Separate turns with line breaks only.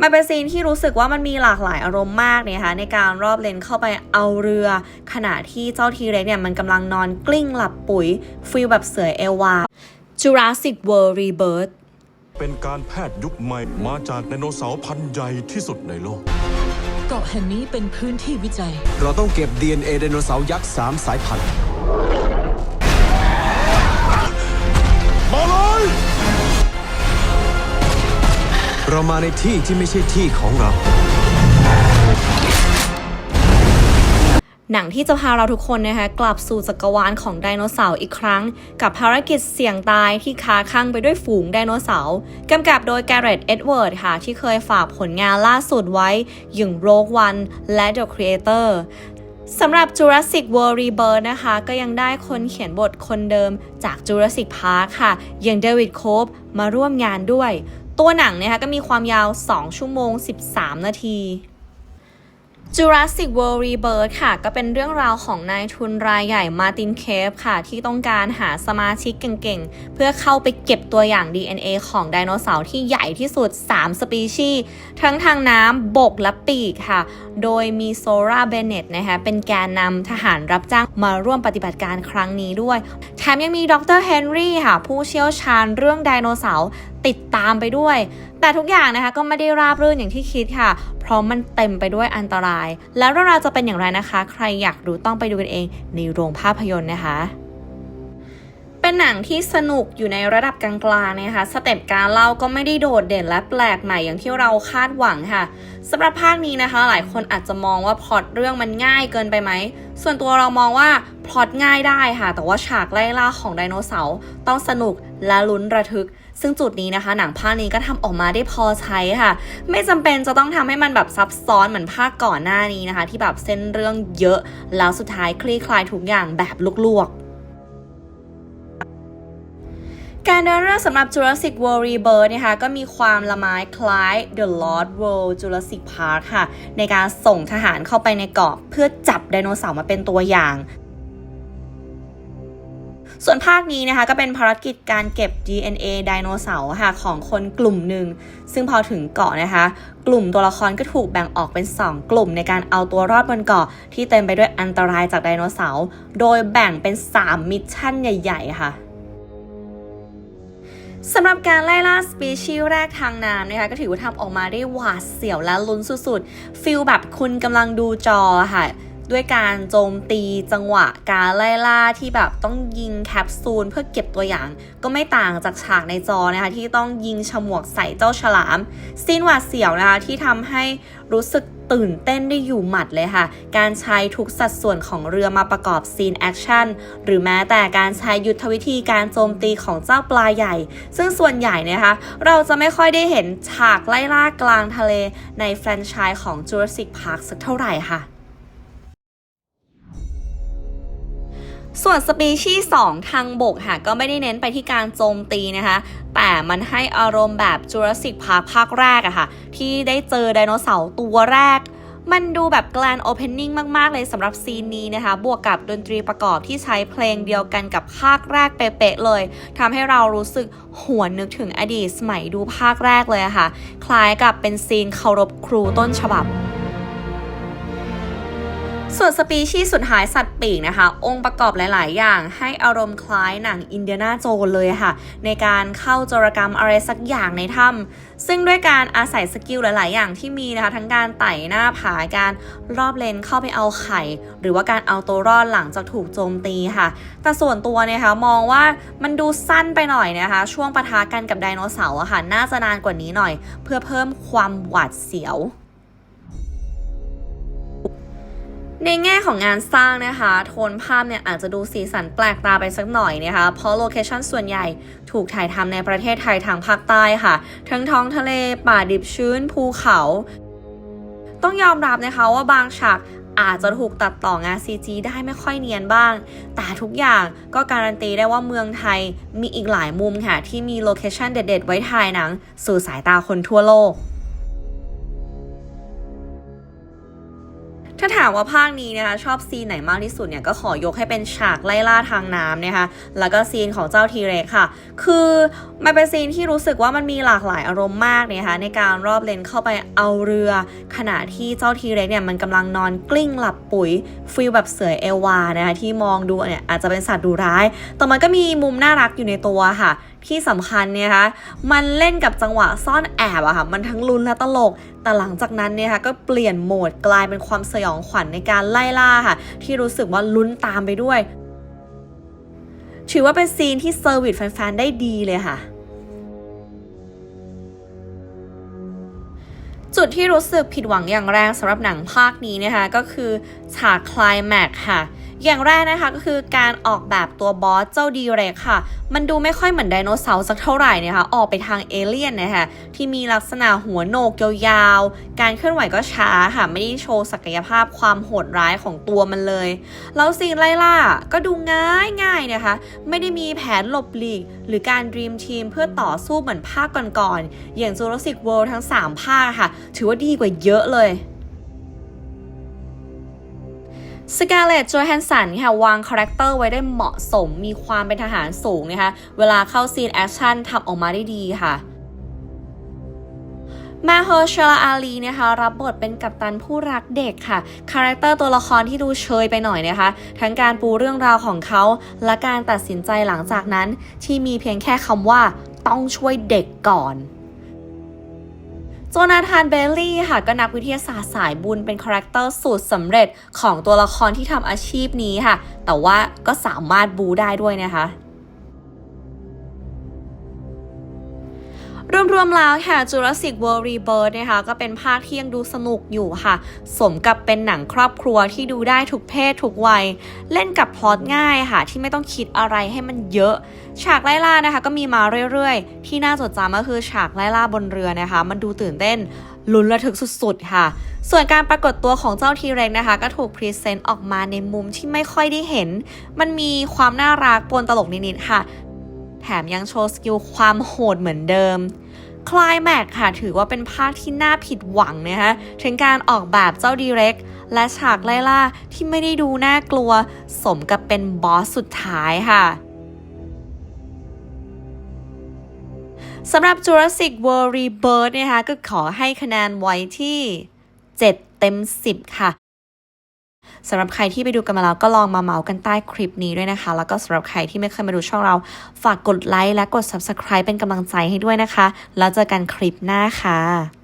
มันเป็นซีนที่รู้สึกว่ามันมีหลากหลายอารมณ์มากเนี่ยค่ะในการรอบเลนเข้าไปเอาเรือ ขณะที่เจ้าทีเร็กเนี่ยมันกำลังนอนกลิ้งหลับปุ๋ยฟีลแบบเสือเอวา Jurassic World Rebirth
เป็นการแพทย์ยุคใหม่มาจากไดโนเสาร์พันธุ์ใหญ่ที่สุดในโลก
เกาะแห่งนี้เป็นพื้นที่วิจัย
เราต้องเก็บ DNA ไดโนเสาร์ยักษ์สามสายพันธุ์ เรามาในที่ที่ไม่ใช่ที่ของเรา
หนังที่จะพาเราทุกคนนะคะกลับสู่จักรวาลของไดโนเสาร์อีกครั้ง กับภารกิจเสี่ยงตายที่คาข้างไปด้วยฝูงไดโนเสาร์กำกับโดยแกเรตเอ็ดเวิร์ดค่ะ ที่เคยฝากผลงานล่าสุดไว้อย่าง Rogue One และ The Creator สำหรับ Jurassic World Rebirth นะคะ ก็ยังได้คนเขียนบทคนเดิมจาก Jurassic Park ค่ะ อย่างเดวิดโคบมาร่วมงานด้วย ตัวหนังนะคะก็มีความยาว 2 ชั่วโมง 13 นาที Jurassic World Rebirth ค่ะ ก็เป็นเรื่องราวของนายทุนรายใหญ่มาตินเคฟค่ะ ที่ต้องการหาสมาชิกเก่งๆ เพื่อเข้าไปเก็บตัวอย่าง DNA ของไดโนเสาร์ที่ใหญ่ที่สุด 3 สปีชีส์ทั้งทางน้ำบกและปีกค่ะ โดยมีโซราเบเนตนะคะ เป็นแกนนำทหารรับจ้างมาร่วมปฏิบัติการครั้งนี้ด้วย แถมยังมีดรเฮนรี่ค่ะ ผู้เชี่ยวชาญเรื่องไดโนเสาร์ ติดตามไปด้วย แต่ทุกอย่างนะคะก็ไม่ได้ราบรื่นอย่างที่คิดค่ะ เพราะมันเต็มไปด้วยอันตราย แล้วเรื่องราวจะเป็นอย่างไรนะคะ ใครอยากรู้ต้องไปดูกันเองในโรงภาพยนตร์นะคะ เป็นหนังที่สนุกอยู่ในระดับกลางๆนะคะ สเต็ปการเล่าก็ไม่ได้โดดเด่นและแปลกใหม่อย่างที่เราคาดหวังค่ะสำหรับภาคนี้นะคะ หลายคนอาจจะมองว่าพล็อตเรื่องมันง่ายเกินไปไหม ส่วนตัวเรามองว่าพล็อตง่ายได้ค่ะ แต่ว่าฉากไล่ล่าของไดโนเสาร์ต้องสนุกและลุ้นระทึก ซึ่งจุดนี้นะคะ หนังภาคนี้ก็ทำออกมาได้พอใช้ค่ะ ไม่จำเป็นจะต้องทำให้มันแบบซับซ้อนเหมือนภาคก่อนหน้านี้นะคะ ที่แบบเส้นเรื่องเยอะ แล้วสุดท้ายคลี่คลายทุกอย่างแบบลวกๆ การเดินเรื่องสำหรับ Jurassic World Rebirth นะคะก็มีความละไม้คล้าย The Lost World Jurassic Park ค่ะ ในการส่งทหารเข้าไปในเกาะเพื่อจับไดโนเสาร์มาเป็นตัวอย่าง ส่วนภาคนี้นะคะก็เป็นภารกิจการเก็บ DNA ไดโนเสาร์ค่ะของคนกลุ่มหนึ่ง ซึ่งพอถึงเกาะนะคะ กลุ่มตัวละครก็ถูกแบ่งออกเป็น 2 กลุ่มในการเอาตัวรอดบนเกาะที่เต็มไปด้วยอันตรายจากไดโนเสาร์ โดยแบ่งเป็น 3 มิชชั่นใหญ่ ๆ ค่ะ สำหรับการไล่ล่าสปีชีส์แรกทางน้ำนะคะก็ถือว่าทำออกมาได้หวาดเสียวและลุ้นสุดๆฟิลแบบคุณกำลังดูจอค่ะ ด้วยการโจมตีจังหวะการไล่ล่าที่แบบต้องยิงแคปซูลเพื่อเก็บตัวอย่าง ก็ไม่ต่างจากฉากในจอนะคะที่ต้องยิงฉมวกใส่เจ้าฉลามซีนหวาดเสียวนะคะที่ทำให้รู้สึก ตื่นเต้นได้อยู่หมัดเลยค่ะ การใช้ทุกสัดส่วนของเรือมาประกอบซีนแอคชั่น หรือแม้แต่การใช้ยุทธวิธีการโจมตีของเจ้าปลาใหญ่ ซึ่งส่วนใหญ่นะคะ เราจะไม่ค่อยได้เห็นฉากไล่ล่ากลางทะเลในแฟรนไชส์ของ Jurassic Park สักเท่าไหร่ค่ะ ส่วนสปีชีส์2ทางบกค่ะก็ไม่ได้เน้นไปที่การโจมตีนะคะ แต่มันให้อารมณ์แบบ Jurassic Park ภาคแรกอะค่ะ ที่ได้เจอไดโนเสาร์ตัวแรก มันดูแบบแกลนโอเพนนิ่งมาก ๆ เลยสำหรับซีนนี้นะคะ บวกกับดนตรีประกอบที่ใช้เพลงเดียวกันกับภาคแรกเป๊ะๆเลยทำให้เรารู้สึกหวนนึกถึงอดีตสมัยดูภาคแรกเลยอะค่ะ คล้ายกับเป็นซีนเคารพครูต้นฉบับ ส่วนสปีชีส์สุดท้ายสัตว์ปีกนะคะ องค์ประกอบหลาย ๆ อย่างให้อารมณ์คล้ายหนังอินเดียนาโจนเลยค่ะ ในการเข้าโจรกรรมอะไรสักอย่างในถ้ำซึ่งด้วยการอาศัยสกิลหลาย ๆ อย่างที่มีนะคะ ทั้งการไต่หน้าผาการรอบเลนเข้าไปเอาไข่ หรือว่าการเอาตัวรอดหลังจากถูกโจมตีค่ะ แต่ส่วนตัวเนี่ยค่ะมองว่ามันดูสั้นไปหน่อยนะคะ ช่วงปะทะกันกับไดโนเสาร์อะค่ะน่าจะนานกว่านี้หน่อย เพื่อเพิ่มความหวาดเสียว ในแง่ของงานสร้างนะคะ โทนภาพเนี่ยอาจจะดูสีสันแปลกตาไปสักหน่อยนะคะ เพราะโลเคชันส่วนใหญ่ถูกถ่ายทำในประเทศไทยทางภาคใต้ค่ะ ทั้งท้องทะเล ป่าดิบชื้น ภูเขา ต้องยอมรับนะคะว่าบางฉากอาจจะถูกตัดต่องาน CG ได้ไม่ค่อยเนียนบ้าง แต่ทุกอย่างก็การันตีได้ว่าเมืองไทยมีอีกหลายมุมค่ะ ที่มีโลเคชันเด็ดๆ ไว้ถ่ายหนัง สู่สายตาคนทั่วโลก ถ้าถามว่าภาคนี้นะคะชอบซีนไหนมากที่สุดเนี่ยก็ขอยกให้เป็นฉากไล่ล่าทางน้ำนะคะแล้วก็ซีนของเจ้าทีเร็กค่ะ คือมันเป็นซีนที่รู้สึกว่ามันมีหลากหลายอารมณ์มากนะคะในการรอบเลนเข้าไปเอาเรือ ขณะที่เจ้าทีเร็กเนี่ยมันกำลังนอนกลิ้งหลับปุ๋ยฟีลแบบเสือเอวานะคะที่มองดูเนี่ยอาจจะเป็นสัตว์ดุร้าย แต่มันก็มีมุมน่ารักอยู่ในตัวค่ะ ที่สำคัญเนี่ยคะมันเล่นกับจังหวะซ่อนแอบอะค่ะ มันทั้งลุ้นและตลก แต่หลังจากนั้นเนี่ยค่ะก็เปลี่ยนโหมดกลายเป็นความสยองขวัญในการไล่ล่าค่ะ ที่รู้สึกว่าลุ้นตามไปด้วย ถือว่าเป็นซีนที่เซอร์วิสแฟนๆได้ดีเลยค่ะจุดที่รู้สึกผิดหวังอย่างแรงสำหรับหนังภาคนี้นะคะก็คือฉากคลายแม็กค่ะ อย่างแรกนะคะก็คือการออกแบบตัวบอสเจ้าดีเรกค่ะ มันดูไม่ค่อยเหมือนไดโนเสาร์สักเท่าไหร่นะคะ ออกไปทางเอเลี่ยนนะคะที่มีลักษณะหัวโหนกยาวๆ การเคลื่อนไหวก็ช้าค่ะ ไม่ได้โชว์ศักยภาพความโหดร้ายของตัวมันเลย แล้วซีนไล่ล่าก็ดูง่ายง่ายๆนะคะ ไม่ได้มีแผนหลบหลีก หรือการด e ีมทีมเพื่อต่อสู้เหมือนภาคก่อนๆ อย่าง Jurassic World ทั้ง 3 ภาคค่ะ ถือว่าดีกว่าเยอะเลย สกาเลต j จแฮนสันค่ะ วางคาแรคเตอร์ไว้ได้เหมาะสมมีความเป็นทหารสูงนะคะ เวลาเข้าซีนแอคชั่นทำออกมาได้ดีค่ะมาเฮอร์ชลาอาลีนะคะรับบทเป็นกัปตันผู้รักเด็กค่ะคาแรคเตอร์ตัวละครที่ดูเชยไปหน่อยนะคะ ทั้งการปูเรื่องราวของเขา และการตัดสินใจหลังจากนั้น ที่มีเพียงแค่คำว่าต้องช่วยเด็กก่อน โจนาธานเบลลี่ค่ะก็นักวิทยาศาสตร์สายบุญเป็นคาแรคเตอร์สูตรสำเร็จของตัวละครที่ทำอาชีพนี้ค่ะ แต่ว่าก็สามารถบูได้ด้วยนะคะ รวมๆแล้วค่ะ Jurassic World Rebirth นะคะก็เป็นภาคที่ยังดูสนุกอยู่ค่ะ สมกับเป็นหนังครอบครัวที่ดูได้ทุกเพศทุกวัย เล่นกับพล็อตง่ายค่ะ ที่ไม่ต้องคิดอะไรให้มันเยอะ ฉากไล่ล่านะคะ ก็มีมาเรื่อยๆ ที่น่าจดจำก็คือฉากไล่ล่าบนเรือนะคะ มันดูตื่นเต้นลุ้นระทึกสุดๆ ค่ะ ส่วนการปรากฏตัวของเจ้าทีเร็กนะคะ ก็ถูกพรีเซนต์ออกมาในมุมที่ไม่ค่อยได้เห็น มันมีความน่ารักปนตลกนิดๆ ค่ะ แถมยังโชว์สกิลความโหดเหมือนเดิม คลายแม็กค่ะถือว่าเป็นภาคที่น่าผิดหวังนะคะถึงการออกแบบเจ้าดีเร็กและฉากไล่ล่าที่ไม่ได้ดูน่ากลัว สมกับเป็นบอสสุดท้ายค่ะสำหรับ Jurassic World Rebirth นะคะก็ขอให้คะแนนไว้ที่ 7 เต็ม 10 ค่ะ สำหรับใครที่ไปดูกันมาแล้วก็ลองมาเมาส์กันใต้คลิปนี้ด้วยนะคะ แล้วก็สำหรับใครที่ไม่เคยมาดูช่องเราฝากกดไลค์และกด Subscribe เป็นกำลังใจให้ด้วยนะคะ แล้วเจอกันคลิปหน้าค่ะ